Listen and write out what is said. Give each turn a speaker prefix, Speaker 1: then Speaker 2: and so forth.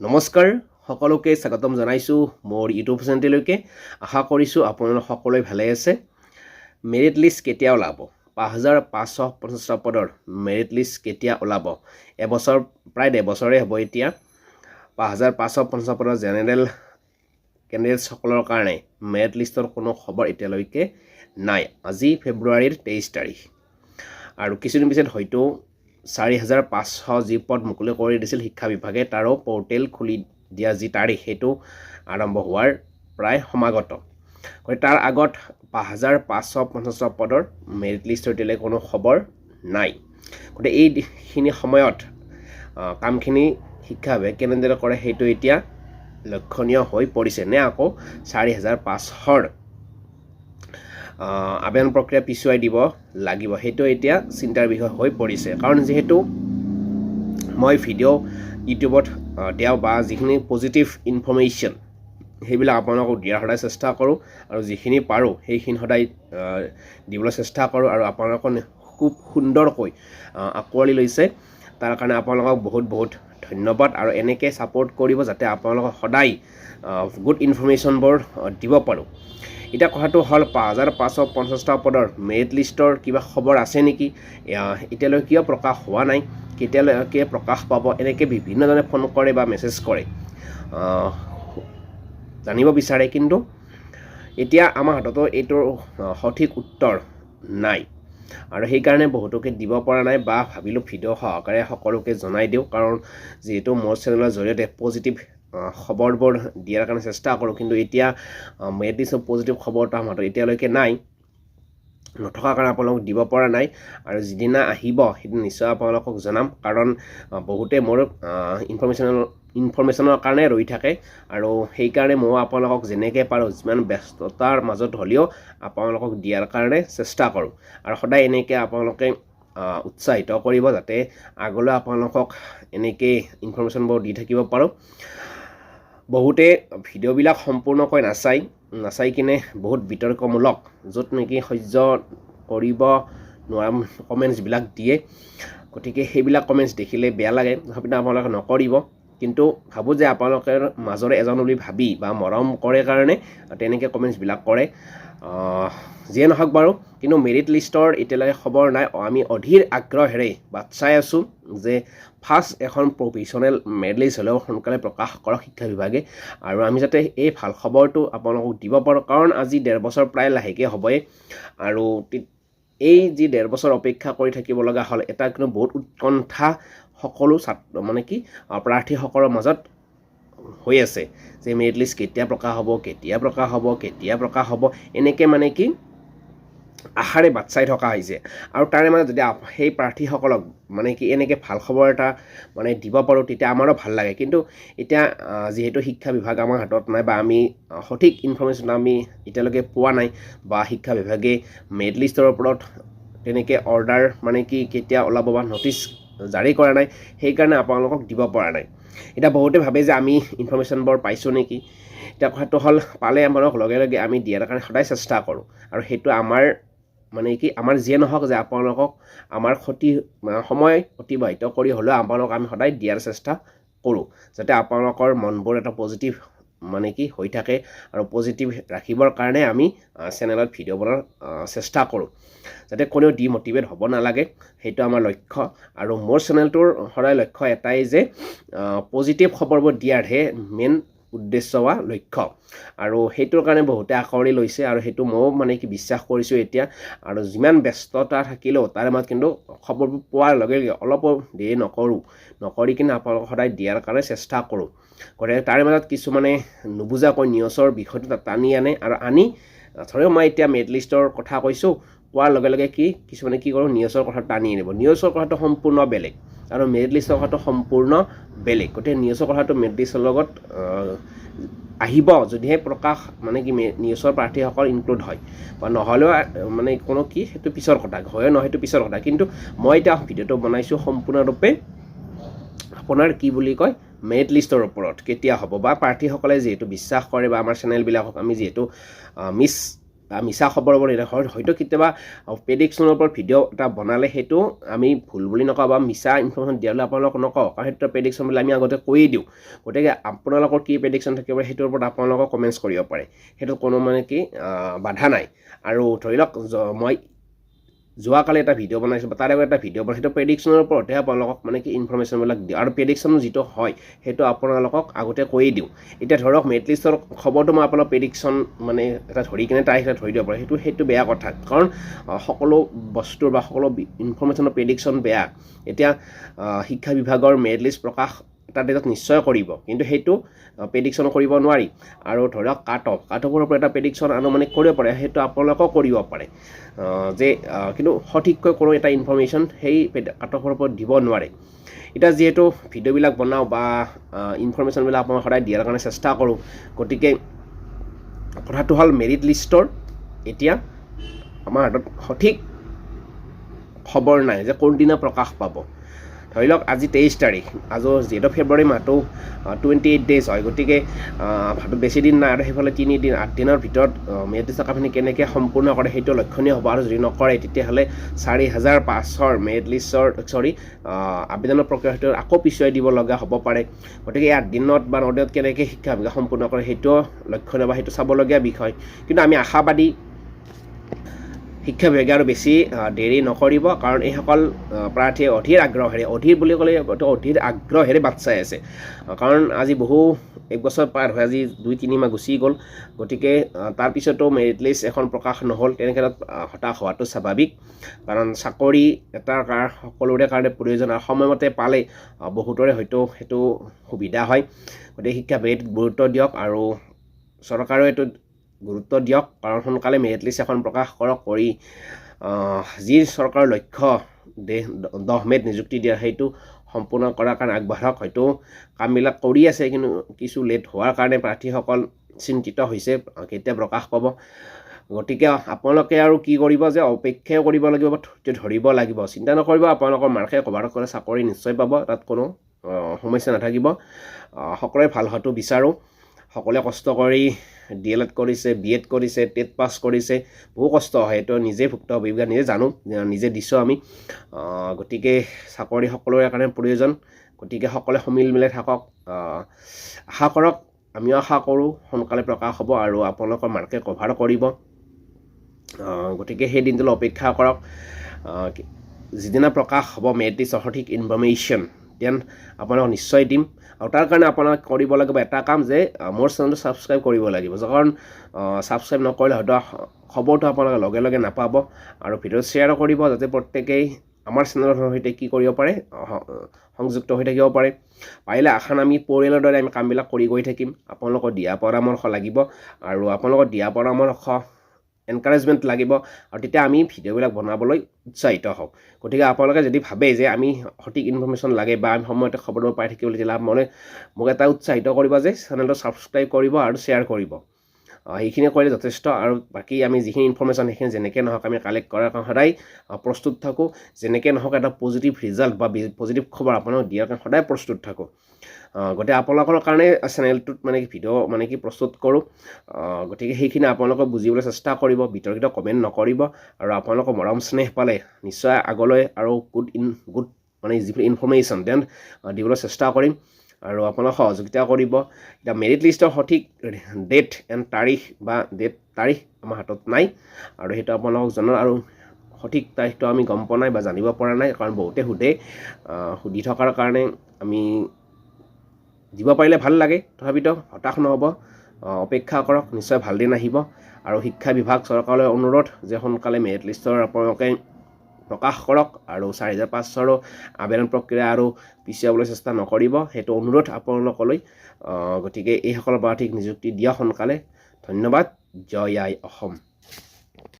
Speaker 1: নমস্কাৰ সকলোকে স্বাগতম জনাইছোঁ মোৰ ইউটিউব চেনেললৈকে আশা কৰিছোঁ আপোনালোক সকলোৱে ভালে আছে। মেৰিট লিষ্ট কেতিয়া ওলাব? পাঁচ হাজাৰ পাঁচশ পঞ্চাছটা পদৰ মেৰিট লিষ্ট কেতিয়া ওলাব? এবছৰ প্ৰায় ডেৰবছৰে হ'ব এতিয়া। পাঁচ হাজাৰ পাঁচশ পঞ্চাছ পদৰ জেনেৰেল কেণ্ডিডেটসকলৰ কাৰণে মেৰিট লিষ্টৰ কোনো খবৰ এতিয়ালৈকে নাই। আজি ফেব্ৰুৱাৰীৰ তেইছ তাৰিখ। আৰু কিছুদিন পিছত হয়তো চাৰি হাজাৰ পাঁচশো যি পদ মুকলি কৰি দিছিল শিক্ষা বিভাগে, তাৰো পৰ্টেল খুলি দিয়া যি তাৰিখ, সেইটো আৰম্ভ হোৱাৰ প্ৰায় সমাগত। গতিকে তাৰ আগত পাঁচ হাজাৰ পাঁচশো পঞ্চাছটা পদৰ মেৰিট লিষ্টৰ এতিয়ালৈকে কোনো খবৰ নাই। গতিকে এইখিনি সময়ত কামখিনি শিক্ষা বিভাগে কেনেদৰে কৰে, সেইটো এতিয়া লক্ষণীয় হৈ পৰিছে নে আকৌ চাৰি হাজাৰ পাঁচশৰ আবেদন প্ৰক্ৰিয়া পিছুৱাই দিব লাগিব। সেইটো এতিয়া চিন্তাৰ বিষয় হৈ পৰিছে। কাৰণ যিহেতু মই ভিডিঅ' ইউটিউবত দিয়াওঁ বা যিখিনি পজিটিভ ইনফৰ্মেশ্যন সেইবিলাক আপোনালোকক দিয়াৰ সদায় চেষ্টা কৰোঁ আৰু যিখিনি পাৰোঁ সেইখিনি সদায় দিবলৈ চেষ্টা কৰোঁ আৰু আপোনালোকক খুব সুন্দৰকৈ আঁকোৱালি লৈছে। তাৰ কাৰণে আপোনালোকক বহুত বহুত ধন্যবাদ আৰু এনেকৈ ছাপোৰ্ট কৰিব যাতে আপোনালোকক সদায় গুড ইনফৰ্মেশ্যনবোৰ দিব পাৰোঁ। এতিয়া কথাটো হ'ল পাঁচ হাজাৰ পাঁচশো পঞ্চাছটা পদৰ মেৰিট লিষ্টৰ কিবা খবৰ আছে নেকি? এয়া এতিয়ালৈকে কিয় প্ৰকাশ হোৱা নাই? কেতিয়ালৈকে প্ৰকাশ পাব? এনেকৈ বিভিন্নজনে ফোন কৰে বা মেছেজ কৰে। জানিব বিচাৰে কিন্তু এতিয়া আমাৰ হাততো এইটোৰ সঠিক উত্তৰ নাই। আৰু সেইকাৰণে বহুতোকে দিব পৰা নাই বা ভাবিলোঁ ভিডিঅ' সহকাৰে সকলোকে জনাই দিওঁ। কাৰণ যিহেতু মোৰ চেনেলৰ জৰিয়তে পজিটিভ খবৰবোৰ দিয়াৰ কাৰণে চেষ্টা কৰোঁ। কিন্তু এতিয়া লিষ্টৰ পজিটিভ খবৰটো আমাৰ এতিয়ালৈকে নাই। নথকাৰ কাৰণে আপোনালোকক দিব পৰা নাই আৰু যিদিনা আহিব সেইদিনা নিশ্চয় আপোনালোকক জনাম। কাৰণ বহুতে মোৰ ইনফৰ্মেশ্যনৰ ইনফৰ্মেশ্যনৰ কাৰণে ৰৈ থাকে আৰু সেইকাৰণে ময়ো আপোনালোকক যেনেকৈ পাৰোঁ যিমান ব্যস্ততাৰ মাজত হ'লেও আপোনালোকক দিয়াৰ কাৰণে চেষ্টা কৰোঁ। আৰু সদায় এনেকৈ আপোনালোকে উৎসাহিত কৰিব যাতে আগলৈ আপোনালোকক এনেকৈ ইনফৰ্মেশ্যনবোৰ দি থাকিব পাৰোঁ। বহুতে ভিডিঅ'বিলাক সম্পূৰ্ণকৈ নাচায়, নাচাই কিনে বহুত বিতৰ্কমূলক, য'ত নেকি সহ্য কৰিব নোৱাৰা কমেণ্টছবিলাক দিয়ে। গতিকে সেইবিলাক কমেণ্টছ দেখিলে বেয়া লাগে, তথাপিতো আপোনালোকে নকৰিব। কিন্তু ভাবোঁ যে আপোনালোকৰ মাজৰে এজন বুলি ভাবি বা মৰম কৰে কাৰণে তেনেকৈ কমেণ্টছবিলাক কৰে। যিয়ে নহওক বাৰু কিন্তু মেৰিট লিষ্টৰ এতিয়ালৈকে খবৰ নাই। আমি অধীৰ আগ্ৰহেৰে বাট চাই আছোঁ যে ফাৰ্ষ্ট এখন প্ৰফেশ্যনেল মেৰিট লিষ্ট হ'লেও সোনকালে প্ৰকাশ কৰক শিক্ষা বিভাগে। আৰু আমি যাতে এই ভাল খবৰটো আপোনালোকক দিব পাৰোঁ কাৰণ আজি ডেৰ বছৰ প্ৰায় লাহেকৈ হ'বই আৰু এই যি ডেৰ বছৰ অপেক্ষা কৰি থাকিব লগা হ'ল এটা কিন্তু বহুত উৎকণ্ঠা সকলো ছাত্ৰ মানে কি প্ৰাৰ্থীসকলৰ মাজত হৈ আছে যে মেৰিট লিষ্ট কেতিয়া প্ৰকাশ হ'ব, কেতিয়া প্ৰকাশ হ'ব, কেতিয়া প্ৰকাশ হ'ব, এনেকৈ মানে কি আশাৰে বাট চাই থকা হৈছে। আৰু তাৰে মাজত যদি সেই প্ৰাৰ্থীসকলক মানে কি এনেকৈ ভালো খবৰ এটা মানে দিব পাৰোঁ, তেতিয়া আমাৰো ভালো লাগে। কিন্তু এতিয়া যিহেতু শিক্ষা বিভাগ আমাৰ হাতত নাই বা আমি সঠিক ইনফৰ্মেশ্যন আমি এতিয়ালৈকে পোৱা নাই বা শিক্ষা বিভাগে মেৰিট লিষ্টৰ ওপৰত তেনেকৈ অৰ্ডাৰ মানে কি কেতিয়া ওলাব বা ন'টিচ জাৰি কৰা নাই, সেইকাৰণে আপোনালোকক দিব পৰা নাই। এতিয়া বহুতে ভাবে যে আমি ইনফৰ্মেশ্যনবোৰ পাইছোঁ নেকি? এতিয়া কথাটো হ'ল পালে আমাক লগে লগে আমি দিয়াৰ কাৰণে সদায় চেষ্টা কৰোঁ। আৰু সেইটো আমাৰ মানে কি আমাৰ যিয়ে নহওক যে আপোনালোকক আমাৰ ক্ষতি সময় অতিবাহিত কৰি হ'লেও আপোনালোকক আমি সদায় দিয়াৰ চেষ্টা কৰোঁ। যাতে আপোনালোকৰ মনবোৰ এটা পজিটিভ মানে কি হৈ থাকে আৰু পজিটিভ ৰাখিবৰ কাৰণে আমি চেনেলত ভিডিঅ' বনোৱাৰ চেষ্টা কৰোঁ। যাতে কোনেও ডিমটিভেট হ'ব নালাগে, সেইটো আমাৰ লক্ষ্য। আৰু মোৰ চেনেলটোৰ সদায় লক্ষ্য এটাই যে পজিটিভ খবৰবোৰ দিয়াৰহে মেইন উদ্দেশ্য বা লক্ষ্য। আৰু সেইটোৰ কাৰণে বহুতে আঁকোৱালি লৈছে আৰু সেইটো ময়ো মানে কি বিশ্বাস কৰিছোঁ এতিয়া। আৰু যিমান ব্যস্ততা থাকিলেও তাৰে মাজত কিন্তু খবৰবোৰ পোৱাৰ লগে লগে অলপো দেৰি নকৰোঁ। নকৰি কিনে আপোনালোকক সদায় দিয়াৰ কাৰণে চেষ্টা কৰোঁ। গতিকে তাৰে মাজত কিছুমানে নুবুজাকৈ নিউজৰ বিষয়টো টানি আনে আৰু আনি ধৰক মই এতিয়া মেৰিট লিষ্টৰ কথা কৈছোঁ। কোৱাৰ লগে লগে কি, কিছুমানে কি কৰোঁ, নিউজৰ কথা টানি আনিব। নিউজৰ কথাটো সম্পূৰ্ণ বেলেগ আৰু মেৰিট লিষ্টৰ কথাটো সম্পূৰ্ণ বেলেগ। গতিকে নিউজৰ কথাটো মেৰিট লিষ্টৰ লগত আহিব যদিহে প্ৰকাশ মানে কি নিউজৰ প্ৰাৰ্থীসকল ইনক্লুড হয়। বা নহ'লেও মানে কোনো কি, সেইটো পিছৰ কথা, হয় নহয় সেইটো পিছৰ কথা। কিন্তু মই এতিয়া ভিডিঅ'টো বনাইছোঁ সম্পূৰ্ণৰূপে আপোনাৰ কি বুলি কয়, মেৰিট লিষ্টৰ ওপৰত কেতিয়া হ'ব। বা প্ৰাৰ্থীসকলে যিহেতু বিশ্বাস কৰে বা আমাৰ চেনেলবিলাকক আমি যিহেতু মিছ বা মিছা খবৰ হয়- হয়তো কেতিয়াবা প্ৰেডিকশ্যনৰ ওপৰত ভিডিঅ' এটা বনালে সেইটো আমি ভুল বুলি নকওঁ বা মিছা ইনফৰ্মেশ্যন দিয়ালৈ আপোনালোকক নকওঁ। কাৰণ সেইটো প্ৰেডিকশ্যন বুলি আমি আগতে কৈয়ে দিওঁ। গতিকে আপোনালোকৰ কি প্ৰেডিকশ্যন থাকিব পাৰে সেইটোৰ ওপৰত আপোনালোকক কমেণ্টছ কৰিব পাৰে। সেইটো কোনো মানে কি বাধা নাই। আৰু ধৰি লওক মই যোৱাকালি এটা ভিডিঅ' বনাইছোঁ বা তাৰে আগত এটা ভিডিঅ' বনাইছোঁ সেইটো প্ৰেডিকশ্যনৰ ওপৰতহে আপোনালোকক মানে কি ইনফৰ্মেশ্যনবিলাক দিওঁ। আৰু প্ৰেডিকশ্যন যিটো হয় সেইটো আপোনালোকক আগতে কৈয়ে দিওঁ। এতিয়া ধৰক মেটলিষ্টৰ খবৰটো মই আপোনাক প্ৰেডিকশ্যন মানে এটা ধৰি কিনে তাৰিখ এটা ধৰি দিব পাৰোঁ। সেইটো সেইটো বেয়া কথা। কাৰণ সকলো বস্তুৰ বা সকলো ইনফৰ্মেশ্যনৰ প্ৰেডিকশ্যন বেয়া। এতিয়া শিক্ষা বিভাগৰ মেৰিট লিষ্ট প্ৰকাশ এটা ডেটত নিশ্চয় কৰিব। কিন্তু সেইটো প্ৰেডিকশ্যন কৰিব নোৱাৰি। আৰু ধৰক কাট অফ কাট অফৰ ওপৰত এটা প্ৰেডিকশ্যন আনুমানিক কৰিব পাৰে, সেইটো আপোনালোকেও কৰিব পাৰে। যে কিন্তু সঠিককৈ কোনো এটা ইনফৰ্মেশ্যন সেই কাট অফৰ ওপৰত দিব নোৱাৰে। এতিয়া যিহেতু ভিডিঅ'বিলাক বনাওঁ বা ইনফৰ্মেশ্যনবিলাক মই সদায় দিয়াৰ কাৰণে চেষ্টা কৰোঁ, গতিকে কথাটো হ'ল মেৰিট লিষ্টৰ এতিয়া আমাৰ হাতত সঠিক খবৰ নাই যে কোনদিনা প্ৰকাশ পাব। ধৰি লওক আজি তেইছ তাৰিখ। আজি যিহেতু ফেব্ৰুৱাৰী মাহটো টুৱেণ্টি এইট ডেইজ হয়। গতিকে আহ, হাতত বেছি দিন নাই আৰু সেইফালে তিনিদিন আঠ দিনৰ ভিতৰত লিষ্টৰ কামখিনি কেনেকৈ সম্পূৰ্ণ কৰে সেইটো লক্ষণীয় হ'ব আৰু যদি নকৰে তেতিয়াহ'লে চাৰি হাজাৰ পাঁচশৰ মেৰিট লিষ্টৰ চৰি আবেদনৰ প্ৰক্ৰিয়া সেইটো আকৌ পিছুৱাই দিব লগা হ'ব পাৰে। গতিকে আঠ দিনত বা ন দিনত কেনেকৈ শিক্ষা সম্পূৰ্ণ কৰে সেইটোও লক্ষণীয় বা সেইটো চাবলগীয়া বিষয়। কিন্তু আমি আশাবাদী শিক্ষা বিভাগে আৰু বেছি দেৰি নকৰিব, কাৰণ এইসকল প্ৰাৰ্থীয়ে অধীৰ আগ্ৰহেৰে, অধীৰ বুলি ক'লে অধীৰ আগ্ৰহেৰে বাট চাই আছে। কাৰণ আজি বহু, এক বছৰ পাৰ হৈ আজি দুই তিনিমাহ গুচি গ'ল, গতিকে তাৰপিছতো মেৰিট লিষ্ট এখন প্ৰকাশ নহ'ল তেনেক্ষেত্ৰত হতাশ হোৱাটো স্বাভাৱিক। কাৰণ চাকৰি এটাৰ কাৰ, সকলোৰে কাৰণে প্ৰয়োজন, আৰু সময়মতে পালে বহুতৰে হয়তো সেইটো সুবিধা হয়। গতিকে শিক্ষা বিভাগে গুৰুত্ব দিয়ক, আৰু চৰকাৰেও এইটোত গুৰুত্ব দিয়ক কাৰণ সোনকালে মেৰিট লিষ্ট এখন প্ৰকাশ কৰক কৰি যি চৰকাৰৰ লক্ষ্য দেশ দহ মেত নিযুক্তি দিয়া সেইটো সম্পূৰ্ণ কৰাৰ কাৰণে আগবাঢ়ক। হয়তো কামবিলাক কৰি আছে কিন্তু কিছু লেট হোৱাৰ কাৰণে প্ৰাৰ্থীসকল চিন্তিত হৈছে কেতিয়া প্ৰকাশ পাব। গতিকে আপোনালোকে আৰু কি কৰিব যে অপেক্ষাও কৰিব লাগিব ধৈৰ্য ধৰিব লাগিব। চিন্তা নকৰিব আপোনালোকৰ মাৰ্কে কভাৰ কৰে চাকৰি নিশ্চয় পাব তাত কোনো সমস্যা নাথাকিব। সকলোৱে ভাল হোৱাটো বিচাৰোঁ। সকলোৱে কষ্ট কৰি ডি এল এড কৰিছে বি এড কৰিছে টেট পাছ কৰিছে বহু কষ্ট হয় এইটো নিজে ভুক্তভোগী নিজে জানো নিজে দিছোঁ আমি। গতিকে চাকৰি সকলোৰে কাৰণে প্ৰয়োজন গতিকে সকলোৱে সমিল মিলাই থাকক। আশা কৰক আমিও আশা কৰোঁ সোনকালে প্ৰকাশ হ'ব আৰু আপোনালোকৰ মাৰ্কে কভাৰ কৰিব। গতিকে সেই দিনটোলৈ অপেক্ষা কৰক। যিদিনা প্ৰকাশ হ'ব মেৰিট লিষ্টৰ সঠিক ইনফৰ্মেশ্যন দেন আপোনালোকক নিশ্চয় দিম। আৰু তাৰ কাৰণে আপোনাক কৰিব লাগিব এটা কাম যে মোৰ চেনেলটো ছাবস্ক্ৰাইব কৰিব লাগিব। কাৰণ ছাবস্ক্ৰাইব নকৰিলে হয়তো খবৰটো আপোনালোকে লগে লগে নাপাব। আৰু ভিডিঅ' শ্বেয়াৰো কৰিব যাতে প্ৰত্যেকেই আমাৰ চেনেলৰ সৈতে কি কৰিব পাৰে সংযুক্ত হৈ থাকিব পাৰে। পাৰিলে আশা আমি পৰিয়ালৰ দৰে আমি কামবিলাক কৰি গৈ থাকিম। আপোনালোকৰ দিয়া পৰামৰ্শ লাগিব। আৰু আপোনালোকৰ দিয়া পৰামৰ্শ এনকাৰেজমেণ্ট লাগিব। আৰু তেতিয়া আমি ভিডিঅ'বিলাক বনাবলৈ উৎসাহিত হওঁ। গতিকে আপোনালোকে যদি ভাবে যে আমি সঠিক ইনফৰ্মেশ্যন লাগে বা আমি সময়তে খবৰবোৰ পাই থাকিবলৈ তেতিয়াহ'লে মানে মোক এটা উৎসাহিত কৰিব যে চেনেলটো ছাবস্ক্ৰাইব কৰিব আৰু শ্বেয়াৰ কৰিব। সেইখিনি কৰিলে যথেষ্ট আৰু বাকী আমি যিখিনি ইনফৰ্মেশ্যন সেইখিনি যেনেকৈ নহওক আমি কালেক্ট কৰাৰ কাৰণে সদায় প্ৰস্তুত থাকোঁ। যেনেকৈ নহওক এটা পজিটিভ ৰিজাল্ট বা পজিটিভ খবৰ আপোনালোকক দিয়াৰ কাৰণে সদায় প্ৰস্তুত থাকোঁ। গতিকে আপোনালোকৰ কাৰণে চেনেলটোত মানে কি ভিডিঅ' মানে কি প্ৰস্তুত কৰোঁ। গতিকে সেইখিনি আপোনালোকে বুজিবলৈ চেষ্টা কৰিব বিতৰ্কিত কমেণ্ট নকৰিব আৰু আপোনালোকৰ মৰম স্নেহ পালে নিশ্চয় আগলৈ আৰু গুড ইন গুড মানে যিবোৰ ইনফৰ্মেশ্যন দেন দিবলৈ চেষ্টা কৰিম। আৰু আপোনালোক সহযোগিতা কৰিব। এতিয়া মেৰিট লিষ্টৰ সঠিক ডেট এণ্ড তাৰিখ বা ডেট তাৰিখ আমাৰ হাতত নাই। আৰু সেইটো আপোনালোকক জনাওঁ আৰু সঠিক তাৰিখটো আমি গম পোৱা নাই বা জানিব পৰা নাই কাৰণ বহুতে সোধে। সুধি থকাৰ কাৰণে আমি দিব পাৰিলে ভাল লাগে তথাপিতো হতাশ নহ'ব। অপেক্ষা কৰক নিশ্চয় ভাল দিন আহিব। আৰু শিক্ষা বিভাগ চৰকাৰলৈ অনুৰোধ যে সোনকালে মেৰিট লিষ্টৰ আপোনালোকে প্ৰকাশ কৰক আৰু চাৰি হাজাৰ পাঁচশৰো আবেদন প্ৰক্ৰিয়া আৰু পিছুৱাবলৈ চেষ্টা নকৰিব। সেইটো অনুৰোধ আপোনালোকলৈ। গতিকে এইসকল প্ৰাৰ্থীক নিযুক্তি দিয়া সোনকালে। ধন্যবাদ। জয় আই অসম।